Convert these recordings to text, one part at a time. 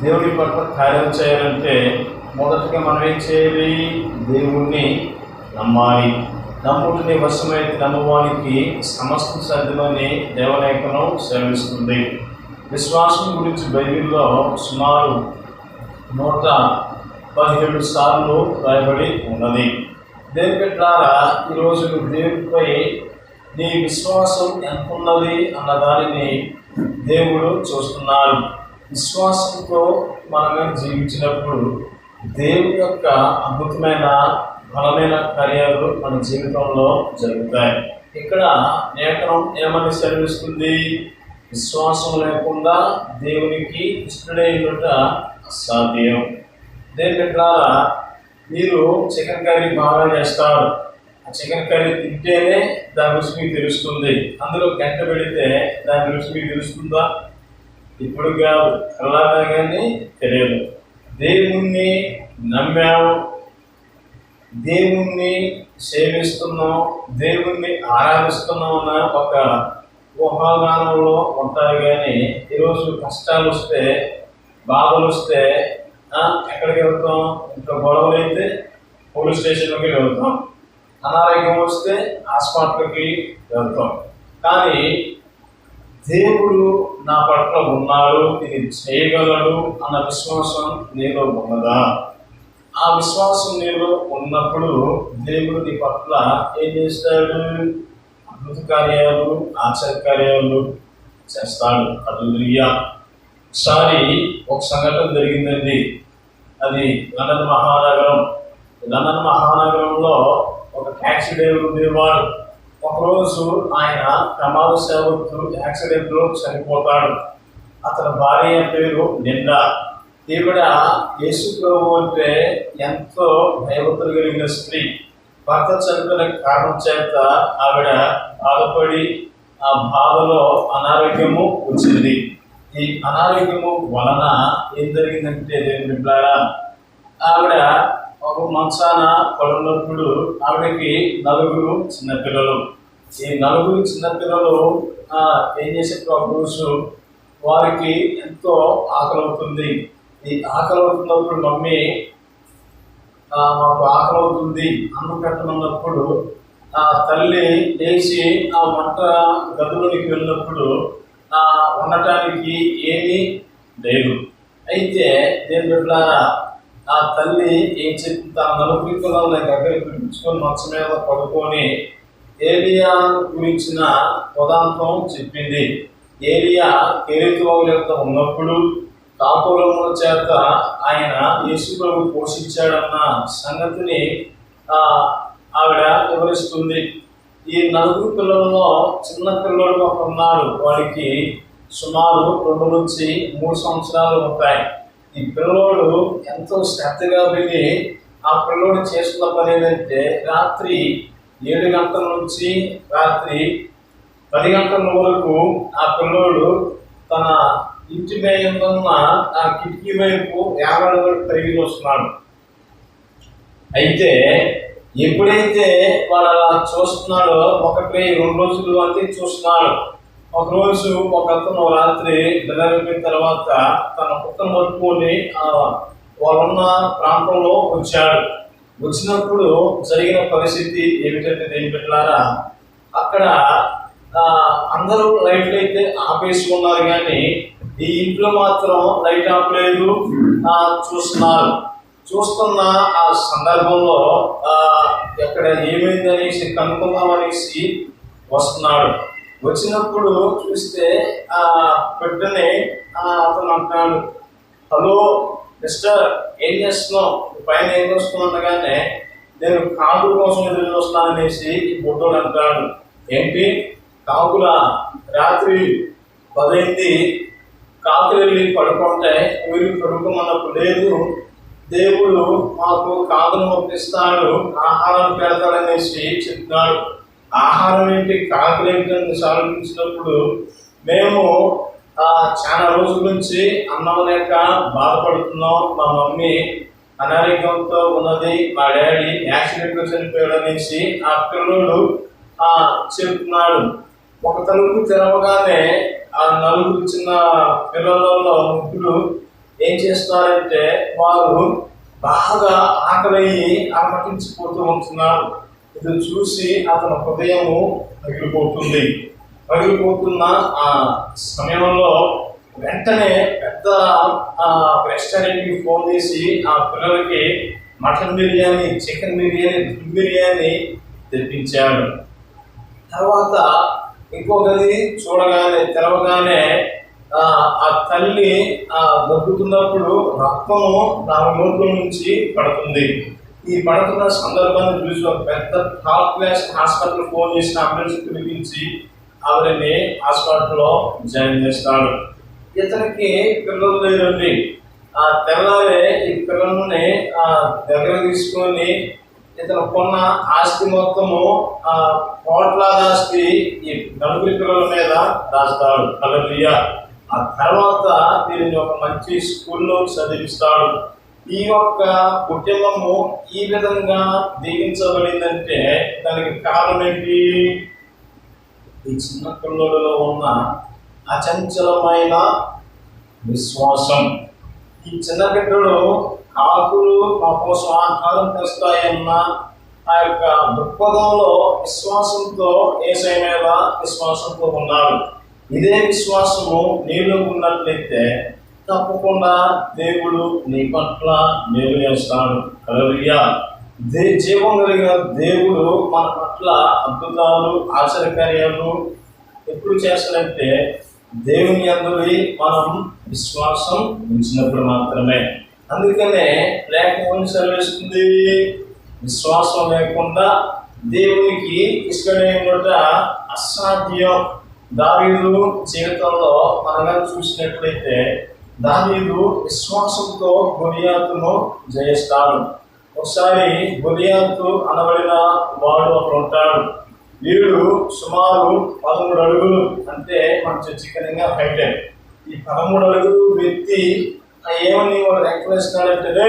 దేవుని పట్ల కార్యం చేయాలంటే మొదటగా మనం ఏం చేయాలి? దేవుణ్ణి నమ్మాలి. నమ్ముడిని వశమైతే నమ్మవానికి సమస్త సాధ్యమని దేవలేఖనం సేవిస్తుంది. విశ్వాసం గురించి బైబిల్లో సుమారు నూట పదిహేడు సార్లు రాయబడి ఉన్నది. దేవుని బిడ్డలారా ఈరోజు దేవుడిపై నీ విశ్వాసం ఎంత ఉన్నది అన్న దానిని దేవుడు చూస్తున్నాడు. విశ్వాసంతో మనమే జీవించినప్పుడు దేవుని యొక్క అద్భుతమైన బలమైన కార్యాలు మన జీవితంలో జరుగుతాయి. ఇక్కడ లేఖనం ఏమని సెలవిస్తుంది? విశ్వాసం లేకుండా దేవునికి ఇష్టడైనట అసాధ్యం. దేని ద్వారా మీరు చికెన్ కర్రీ బాగా చేస్తారు. ఆ చికెన్ కర్రీ తింటేనే దాని రుచి మీకు తెలుస్తుంది. అందులో గంట పెడితే దాని రుచి మీకు తెలుస్తుందా? ఇప్పుడు కాదు అలాగా కానీ తెలియదు. దేవుణ్ణి నమ్మావు దేవుణ్ణి సేవిస్తున్నాం దేవుణ్ణి ఆరాధిస్తున్నాం అన్న ఒక ఊహాగానంలో ఉంటారు కానీ ఈరోజు కష్టాలు వస్తే బాధలు వస్తే ఎక్కడికి వెళ్తాం? ఇంకా గొడవలు అయితే పోలీస్ స్టేషన్లోకి వెళ్తాం. అనారోగ్యం వస్తే హాస్పిటల్కి వెళ్తాం. కానీ దేవుడు నా పట్ల ఉన్నాడు ఇది చేయగలడు అన్న విశ్వాసం నీలో ఉన్నదా? ఆ విశ్వాసం నీలో ఉన్నప్పుడు దేవుడు నీ పట్ల ఏం చేస్తాడు? అద్భుత కార్యాలు ఆశ్చర్యకార్యాలు చేస్తాడు. అల్లుయ్యా ఒకసారి ఒక సంఘటన జరిగిందండి. అది లండన్ మహానగరం. లండన్ మహానగరంలో ఒక ట్యాక్సీ డ్రైవర్ ఉండేవాడు. ఒకరోజు ఆయన ప్రమాదశావత్తు యాక్సిడెంట్లో చనిపోతాడు. అతని భార్య పేరు నిండా. ఈవిడ యేసు ప్రభు అంటే ఎంతో భయభక్తులు కలిగిన స్త్రీ. భర్త చనిపోయిన కారణం చేత ఆవిడ బాధపడి ఆ బాధలో అనారోగ్యము వచ్చింది. ఈ అనారోగ్యము వలన ఏం జరిగిందంటే దేవుని బిడ్డలారా ఆవిడ ఒక మంచాన పడున్నప్పుడు ఆవిడకి నలుగురు చిన్నపిల్లలు ఈ నలుగురు చిన్నపిల్లలు ఏం చేసే రోజు వారికి ఎంతో ఆకలి అవుతుంది. ఈ ఆకలి అవుతున్నప్పుడు మమ్మీ మాకు ఆకలి అవుతుంది. అన్నం పెట్టనున్నప్పుడు ఆ తల్లి లేచి ఆ వంట గదులోకి వెళ్ళినప్పుడు ఆ ఉండటానికి ఏమీ లేదు. అయితే దేని బిడ్డలారా ఆ తల్లి ఏం చెప్తా తన నా దగ్గర దగ్గరికి పిలిపించుకొని మంచం మీద పడుకొని ఏలియా గురించిన పదార్థం చెప్పింది. ఏలియా కేరితువాగుల యొక్క ఉన్నప్పుడు కాపురముల చేత ఆయన యేసు ప్రభు పోషించాడన్న సంగతిని ఆవిడ వివరిస్తుంది. ఈ నలుగురు పిల్లలలో చిన్న పిల్లలు ఒక ఉన్నాడు వాడికి సుమారు రెండు నుంచి మూడు సంవత్సరాలు ఉంటాయి. ఈ పిల్లోడు ఎంతో శ్రద్ధగా విని ఆ పిల్లోడు చేస్తున్న పని ఏంటంటే రాత్రి ఏడు గంటల నుంచి రాత్రి పది గంటల వరకు ఆ పిల్లోడు తన ఇంటి మీద ఉన్న ఆ కిటికీ వైపు యాభై వరకు పెరిగి వస్తున్నాడు అయితే ఎప్పుడైతే వాడు అలా చూస్తున్నాడో ఒకటి రెండు రోజులు అంతే చూస్తున్నాడు. ఒకరోజు ఒక అతను రాత్రి నిద్రపోయిన తర్వాత తన కుక్కను పట్టుకొని వాళ్ళున్న ప్రాంతంలో వచ్చాడు. వచ్చినప్పుడు జరిగిన పరిస్థితి ఏమిటంటే దేని పెట్టారా అక్కడ అందరూ లైట్లు అయితే ఆపేసి ఉన్నారు కానీ ఈ ఇంట్లో మాత్రం లైట్ ఆపలేదు. చూస్తున్నారు. చూస్తున్న ఆ సందర్భంలో ఎక్కడ ఏమైంది అనేసి కనుక్కుందాం అనేసి వస్తున్నాడు. వచ్చినప్పుడు చూస్తే ఆ బిడ్డని అతను అంటున్నాడు హలో మిస్టర్ ఏం చేస్తున్నావు? పైన ఏం చేస్తున్నావు అనగానే నేను కాకుల కోసం ఎదురు చూస్తున్నాను అనేసి ఈ బుడ్డోడు అంటాడు. ఏంటి? కాకుల? రాత్రి పదైంది. కాకులు వెళ్ళి పడుకుంటే వీళ్ళు పడుకోమన్నప్పుడు లేదు. దేవుడు మాకు కాకును పంపిస్తాడు ఆహారం పెడతాడనేసి చెప్తున్నాడు ఆహారం ఏంటి కాకులు ఏంటి అని ఆలోచించినప్పుడు మేము చాలా రోజుల నుంచి అన్నం లేక బాధపడుతున్నాం. మా మమ్మీ అనారోగ్యంతో ఉన్నది. మా డాడీ యాక్సిడెంట్లో చనిపోయడం అనేసి ఆ పిల్లలు చెప్తున్నాడు. ఒక తలుపు తెరవగానే ఆ నలుగురు చిన్న పిల్లలలో ముగ్గురు ఏం చేస్తున్నారంటే వారు బాగా ఆకలయ్యి అలమటించిపోతూ ఉంటున్నారు. ఇది చూసి అతని హృదయము పగిలిపోతుంది పగిలిపోతున్న ఆ సమయంలో వెంటనే పెద్ద రెస్టారెంట్కి ఫోన్ చేసి ఆ పిల్లలకి మటన్ బిర్యానీ చికెన్ బిర్యానీ దిల్ బిర్యానీ తెప్పించాడు. తర్వాత ఇంకొకది చూడగానే తెలవగానే ఆ ఆ తల్లి ఆ దగ్గుతున్నప్పుడు రక్తము నా నోట్ల నుంచి పడుతుంది. ఈ పడుతున్న సందర్భాన్ని చూసి ఒక పెద్ద టాప్ క్లాస్ హాస్పిటల్ ఫోన్ చేసిన అంబులెన్స్ పిలిపించి ఆవిడని హాస్పిటల్లో జాయిన్ చేస్తాడు. ఇతనికి పిల్లలు లేదండి ఆ తెల్లారే ఈ పిల్లల్ని ఆ దగ్గర తీసుకొని ఇతను కొన్న ఆస్తి మొత్తము ఆ కోట్లాది ఆస్తి ఈ నలుగురి పిల్లల మీద దాస్తాడు. కలలియ ఆ తర్వాత దీనిని ఒక మంచి స్కూల్లో చదివిస్తాడు. ఈ యొక్క కుటుంబము ఈ విధంగా దీవించబడిందంటే దానికి కారణం ఏంటి? ఈ చిన్న పిల్లడిలో ఉన్న అచంచలమైన విశ్వాసం. ఈ చిన్న బిడ్డలు ఆకులు మా కోసం ఆహారం తెస్తాయన్న ఆ యొక్క దృక్పథంలో విశ్వాసంతో ఏసై మీద విశ్వాసంతో ఉన్నాడు ఇదే విశ్వాసము నీలో ఉన్నట్లయితే తప్పకుండా దేవుడు నీ పట్ల మేలు చేస్తాడు. కలరియా దే జీవం కలిగిన దేవుడు మన పట్ల అద్భుతాలు ఆశ్చర్యకార్యాలు ఎప్పుడు చేస్తాడంటే దేవుని అందరి మనం విశ్వాసం ఉంచినప్పుడు మాత్రమే. అందుకనే లేకపోతే సెలవిస్తుంది విశ్వాసం లేకుండా దేవునికి ఇష్టమైనట అసాధ్యం. దావీదు జీవితంలో మనగా చూసినట్లయితే దావీదు విశ్వాసంతో గొలియాతును జయిస్తాడు. ఒకసారి గొలియాతు అనబడిన వాడు అక్కడ ఉంటాడు. వీడు సుమారు పదమూడు అడుగులు అంటే మన చికెన్గా హైట్. ఈ పదమూడు అడుగులు వ్యక్తి ఏమని వాడు ఎంకరేస్తున్నాడంటే రే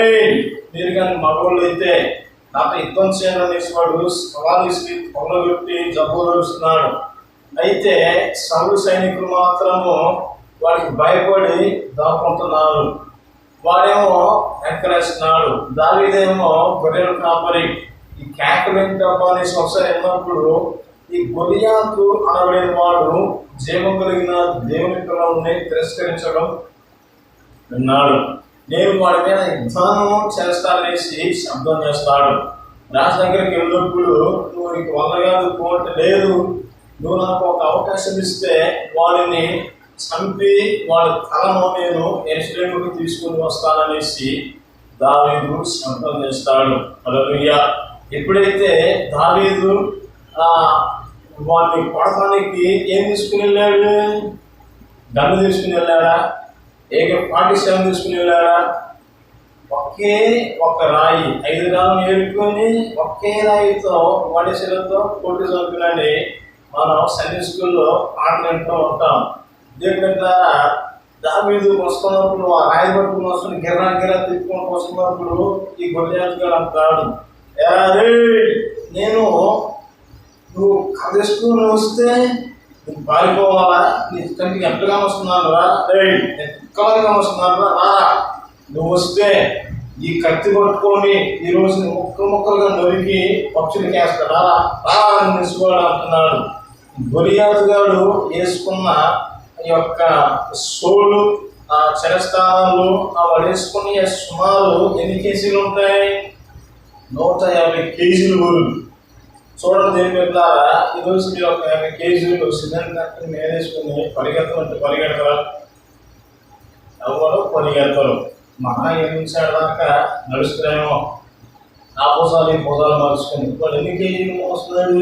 మీరు కానీ మగవాళ్ళు అయితే నాకు యుద్ధం చేయాలనేసి వాడు సవాల్ ఇసి పెట్టి జబ్బు అయితే సర్వ సైనికులు మాత్రము వాడికి భయపడి దాక్కుంటున్నారు వాడేమో ఎంకరేస్తున్నాడు దావిదేమో గొర్రెల కాపరి. ఈ క్యాకలెంట్ డబ్బా అనేసి ఒకసారి వెళ్ళినప్పుడు ఈ గొలియాతు అనబడిన వాడు జీవం కలిగిన దేవుని పిల్లల్ని తిరస్కరించడం విన్నాడు. నేను వాడి మీద యుద్ధానం చేస్తానేసి శబ్దం చేస్తాడు. రాజు దగ్గరికి వెళ్ళినప్పుడు నువ్వు నీకు వల్ల కాదు కోర్టు లేదు. నువ్వు నాకు ఒక అవకాశం ఇస్తే వాడిని చంపి వాడి తలను నేను ఎరుసలేముకు తీసుకుని వస్తాననేసి దావీదు శబ్దం చేస్తాడు. అలలుయ్య ఎప్పుడైతే దావీదు వాడిని పడటానికి ఏం తీసుకుని వెళ్ళాడు? గన్ను తీసుకుని వెళ్ళాడా? ఏక పాఠశాల తీసుకుని వెళ్ళాడా? ఒకే ఒక రాయి ఐదు రాళ్ళు ఏరుకొని ఒకే రాయితో వడిసెలతో కోటి చంపినని మనం సన్నీ స్కూల్లో పాటలు వింటూ ఉంటాం ఎందుకంటే దావీదు వస్తున్నప్పుడు ఆ రాయి పట్టుకుని వస్తున్న గిర్రా గిర్రా తిప్పుకొని వస్తున్నప్పుడు ఈ గొడ్డయాజు గారు అంటాడు నేను నువ్వు కదేసుకుని వస్తే నువ్వు పారిపోవాలా? నీ కంటికి ఎంతగా వస్తున్నాను రా. ఎక్కడగా వస్తున్నాను రా నువ్వు వస్తే ఈ కత్తి పట్టుకొని ఈ రోజు ముక్కలు ముక్కలుగా నొరికి పక్షులకి వేస్తాడు రా నిసుకోవాడు అంటున్నాడు. గొలియాతు గారు వేసుకున్న యొక్క సోలు ఆ చరస్థానాలు ఆ వాడు వేసుకుని సుమారు ఎన్ని కేజీలు ఉంటాయి? నూట యాభై కేజీలు ఊరు చూడండి దేని మీద ఈరోజు మీరు ఒక యాభై కేజీలు సిమెంట్ కట్టుకుని నేనేసుకుని పరిగెత్తమంటే పరిగెడతారా? ఎవరు పరిగెడతారు? మహా నిమిషాల దాకా నడుస్తున్నామో ఆ పూసాలు ఈ పూసాలు మార్చుకొని. వాడు ఎన్ని కేజీలు మోస్తున్నాడు?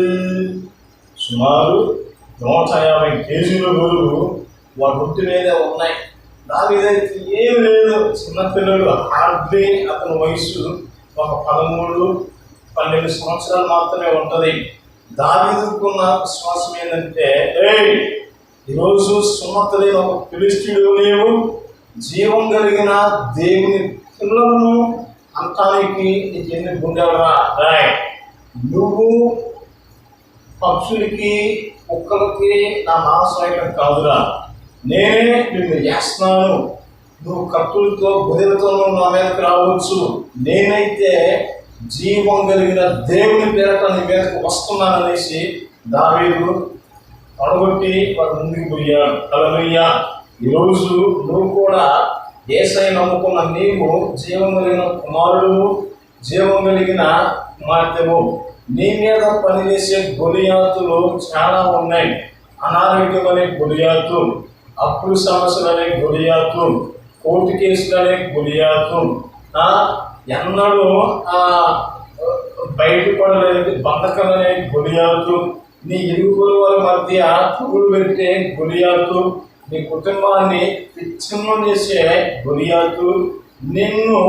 సుమారు నూట యాభై కేజీలు గొడుగు వాడు గుర్తు మీద ఉన్నాయి. దాని ఇదైతే ఏం లేదు. చిన్నపిల్లలు హార్డ్లీ అతని వయసు ఒక పదమూడు పన్నెండు సంవత్సరాలు మాత్రమే ఉంటుంది. దాని ఎదుర్కొన్న విశ్వాసం ఏంటంటే ఈరోజు సుమతలైన ఒక ఫిలిస్టీడు నీవు జీవం కలిగిన దేవుని పిల్లలను అంటానికి నీకు ఎన్ని గుండెలరా రాయ్ నువ్వు పక్షులకి కుక్కలకి నా మాంసం ఇక్కడ కాదురా. నేనే నిన్ను చేస్తున్నాను. నువ్వు కత్తులతో బుధలతో నా మీదకి రావచ్చు. నేనైతే జీవం కలిగిన దేవుని పేరట నీ మీదకి వస్తున్నాననేసి దావీదు అడగొట్టి వాడు ముందుకు పోయాడు. అలలుయ్యా ఈరోజు నువ్వు కూడా ఏసై నమ్ముకున్న నీవు జీవం కలిగిన కుమారుడు జీవం కలిగిన కుమార్తెము నీ మీద పనిచేసే గొలియాతులు చాలా ఉన్నాయి. అనారోగ్యమనే గొలియాతులు అప్పుల సమస్యలు అనే కోర్టు కేసులనే అనే ఎన్నడూ బయటపడలేదు బంధకాలు అనే నీ ఇరుగుల వారి మధ్య పురుగులు పెట్టే గొలియాతు నీ కుటుంబాన్ని విచ్ఛిన్నం చేసే గొలియాతు నిన్ను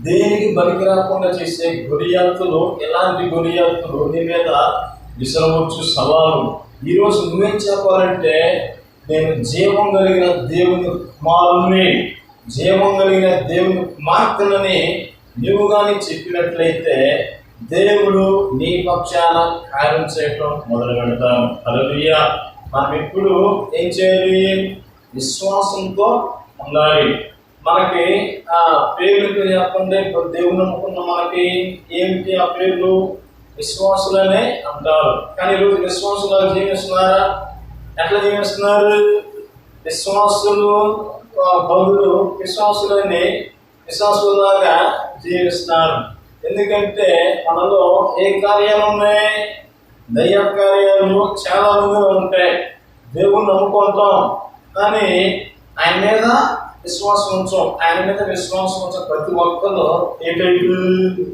దేనికి బలికి రాకుండా చేసే గురియాత్తులు ఎలాంటి గురియాత్తులు నీ మీద విసరవచ్చు సవాలు. ఈరోజు నువ్వేం చెప్పాలంటే నేను జీవం కలిగిన దేవుని కుమారుని జీవం కలిగిన దేవుని కుమార్తెలని నీవు కానీ చెప్పినట్లయితే దేవుడు నీ పక్షాన కార్యం చేయటం మొదలు పెడతాను అలలుయ్య మనం ఎప్పుడు ఏం చేయాలి? విశ్వాసంతో ఉండాలి. మనకి ఆ పేర్లు చెప్పండి ఇప్పుడు దేవుని నమ్ముకున్న మనకి ఏమిటి ఆ పేర్లు? విశ్వాసులనే అంటారు. కానీ ఈరోజు విశ్వాసులు జీవిస్తున్నారా? ఎట్లా జీవిస్తున్నారు? విశ్వాసులు బంధువులు విశ్వాసులని విశ్వాసులాగా జీవిస్తున్నారు. ఎందుకంటే మనలో ఏ కార్యాలు ఉన్నాయి? దయ్య కార్యాలు చాలా మంది ఉంటాయి. దేవుణ్ణి నమ్ముకుంటాం. కానీ ఆయన మీద విశ్వాసం ఉంచాం. ఆయన మీద విశ్వాసం ఉంచాం ప్రతి ఒక్కరు ఏ టైపు?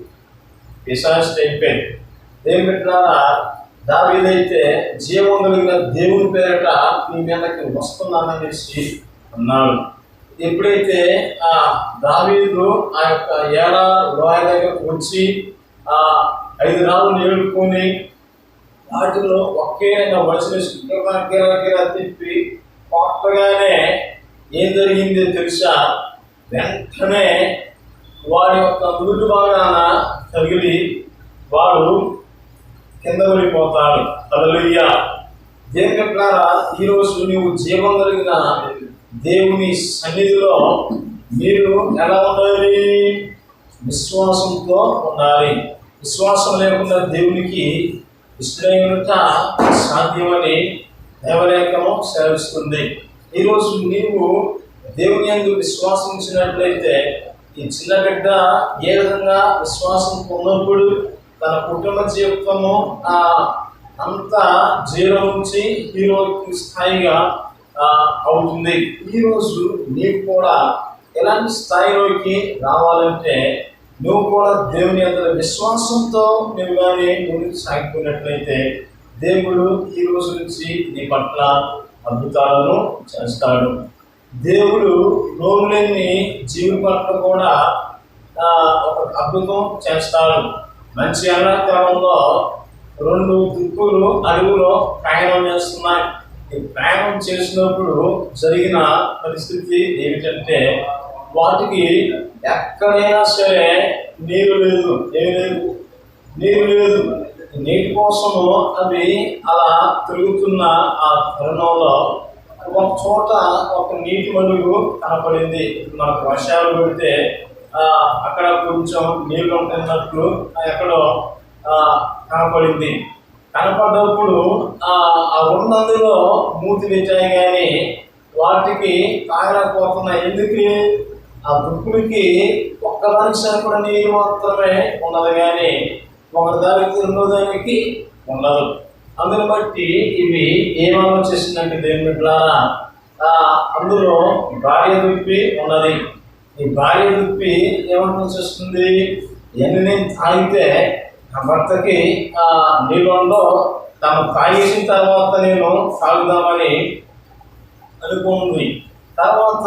విశ్వాసం టైపే దేవుని ద్వారా దావీదైతే జీవం కలిగిన దేవుని పేరట నీ మీదకి వస్తున్నాననేసి అన్నాడు. ఎప్పుడైతే ఆ దావీదు ఆ యొక్క ఏడ లోయ దగ్గరకు వచ్చి ఆ ఐదు రాళ్ళు ఏడుకొని వాటిలో ఒకే వలసలేసి గిరా గిరా తిప్పి కొట్టగానే ఏం జరిగిందో తెలుసా? వెంటనే వాడి యొక్క మృదు భాగాన తగిలి వాడు కింద పడిపోతాడు. అలలుయ్య దేవునిట్లారా ఈరోజు నీవు జీవం కలిగిన దేవుని సన్నిధిలో మీరు ఎలా ఉండాలి? విశ్వాసంతో ఉండాలి. విశ్వాసం లేకుండా దేవునికి ఇష్టమైనట సాధ్యమని దేవలేఖము సెలవిస్తుంది. ఈరోజు నీవు దేవుని యందు విశ్వాసం ఉంచినట్లయితే ఈ చిన్న బిడ్డ ఏ విధంగా విశ్వాసం పొందినప్పుడు తన కుటుంబ జీవితము అంతా జీరో నుంచి హీరో స్థాయిగా అవుతుంది. ఈరోజు నీవు కూడా ఎలాంటి స్థాయిలోకి రావాలంటే నువ్వు కూడా దేవుని అందరి విశ్వాసంతో నువ్వు కానీ ముందుకు సాగిపోయినట్లయితే దేవుడు ఈ రోజు నుంచి నీ పట్ల అద్భుతాలను చేస్తాడు. దేవుడు నోరులేని జీవి పట్ల కూడా ఒక అద్భుతం చేస్తాడు. మంచి ఎండాకాలంలో రెండు దిక్కులు అడుగులో ప్రయాణం చేస్తున్నాయి. ఈ ప్రయాణం చేసినప్పుడు జరిగిన పరిస్థితి ఏమిటంటే వాటికి ఎక్కడైనా సరే నీరు లేదు. ఏమి లేదు? నీరు లేదు. నీటి కోసము అవి అలా తిరుగుతున్న ఆ తరుణంలో ఒక చోట ఒక నీటి మడుగు కనపడింది. మనకు వర్షాలు పడితే అక్కడ కొంచెం నీళ్ళు ఉంటున్నట్లు ఎక్కడో కనపడింది. కనపడ్డప్పుడు ఆ ఉన్నందులో మూతి పెట్టాయి కానీ వాటికి కాయలేకపోతున్నాయి ఎందుకు? ఆ దుక్కుడికి మనిషి కూడా నీరు మాత్రమే ఉన్నది కానీ ఒక దానికి రెండో దానికి ఉండదు. అందుని బట్టి ఇవి ఏం ఆలోచిస్తుందంటే దేవుని ద్వారా అందులో భార్య దుప్పి ఉన్నది. ఈ భార్య దుప్పి ఏమనిపిస్తుంది ఎన్ని నేను తాగితే నా భర్తకి ఆ నీళ్ళలో తను తాగేసిన తర్వాత నేను తాగుదామని అనుకుంది. తర్వాత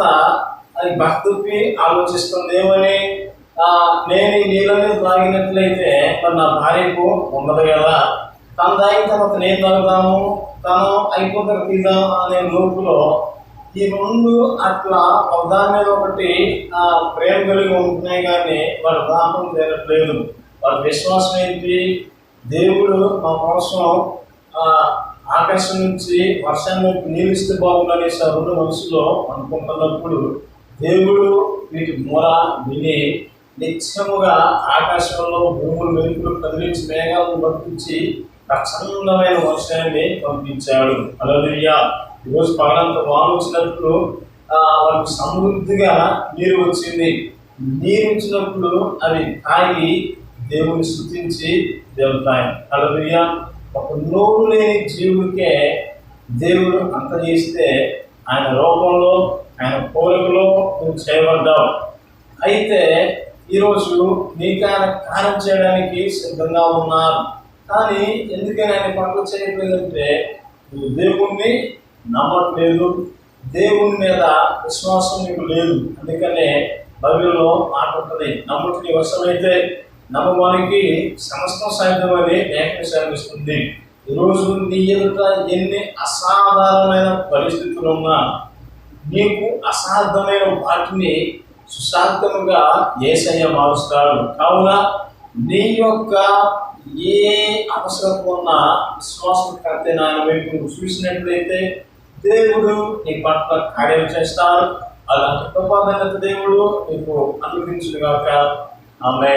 అది భక్తుకి ఆలోచిస్తుంది ఏమని నేను ఈ నీళ్ళని తాగినట్లయితే మరి నా భార్యకు ఉండదు కదా? తను తాగిన తర్వాత నేను తాగుదాము తను అయిపోతారు తీద్దాం అనే లోపులో ఈ రెండు అట్లా ఒకదాని మీద ఒకటి ఆ, ప్రేమ కలిగి ఉంటున్నాయి కానీ వాళ్ళ దాహం తీరట్లేదు వాళ్ళ విశ్వాసం ఏంటి? దేవుడు మా కోసం ఆకాశం నుంచి వర్షాన్ని నీళ్ళు ఇస్తే బాగుందనేసి రెండు మనసులో అనుకుంటున్నప్పుడు దేవుడు వీటి మూల విని నిత్యముగా ఆకాశంలో భూములు వెలుపులు కదిలించి మేఘాలను పంపించి ప్రచండమైన వర్షాన్ని పంపించాడు. అలలుయ్య ఈరోజు పగలంత వాన వచ్చినప్పుడు వాళ్ళకు వాళ్ళకి సమృద్ధిగా నీరు వచ్చింది. నీరు వచ్చినప్పుడు అవి తాగి దేవుని స్థుతించి దేవుతాయి అలలుయ్య ఒక నోరు లేని జీవుడికే దేవుడు అంత చేస్తే ఆయన రూపంలో ఆయన పోలికలో నువ్వు చేయబడ్డావు. అయితే ఈరోజు నీకు ఆయన కార్యం చేయడానికి సిద్ధంగా ఉన్నారు. కానీ ఎందుకని ఆయన పనులు చేయట్లేదంటే నువ్వు దేవుణ్ణి నమ్మట్లేదు. దేవుని మీద విశ్వాసం నీకు లేదు. అందుకనే బైబిల్లో మాట్లాడుతుంది ఉంటుంది నమ్ముటిని వశమైతే నమ్మవానికి సమస్తం సాధ్యమని లేఖన సాగిస్తుంది. ఈరోజు నీ ఎదుట ఎన్ని అసాధారణమైన పరిస్థితులు ఉన్నా నీకు అసాధ్యమైన వాటిని సుసాధ్యముగా ఏసయ్య మారుస్తాడు. కావున నీ యొక్క ఏ అవసరం ఉన్న విశ్వాసం కడితే నాయన వైపు చూసినట్లయితే దేవుడు నీ పట్ల కార్యం చేస్తారు. అలాంటి కృపాదైన దేవుడు నీకు అనుగ్రహించుగాక ఆమె